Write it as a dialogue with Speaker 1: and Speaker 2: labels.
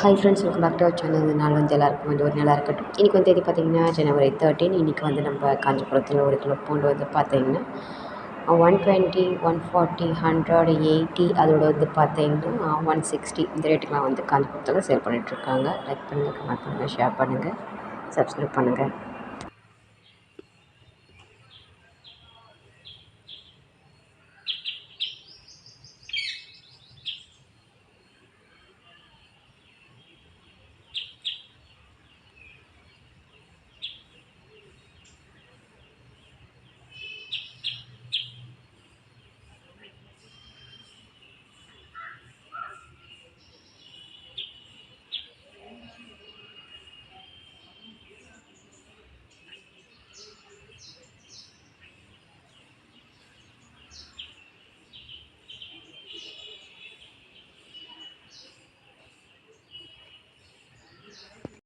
Speaker 1: Hi friends welcome back to our channel இந்த நாள் வந்து எல்லாருக்கும் வந்து ஒரு நாளாக இருக்கட்டும். இன்றைக்கி வந்து தேதி பார்த்திங்கன்னா ஜனவரி தேர்ட்டின் இன்றைக்கி வந்து நம்ம காஞ்சிபுரத்தில் ஒரு கிலோ பூண்டு வந்து பார்த்திங்கன்னா one twenty one forty hundred eighty அதோட வந்து பார்த்திங்கன்னா ஒன் சிக்ஸ்டி இந்த ரேட்டுக்கெலாம் வந்து காஞ்சிபுரத்தில் சேல் பண்ணிகிட்ருக்காங்க லைக் பண்ணுங்கள் கமெண்ட் பண்ணுங்கள் ஷேர் பண்ணுங்கள் சப்ஸ்கிரைப் பண்ணுங்கள்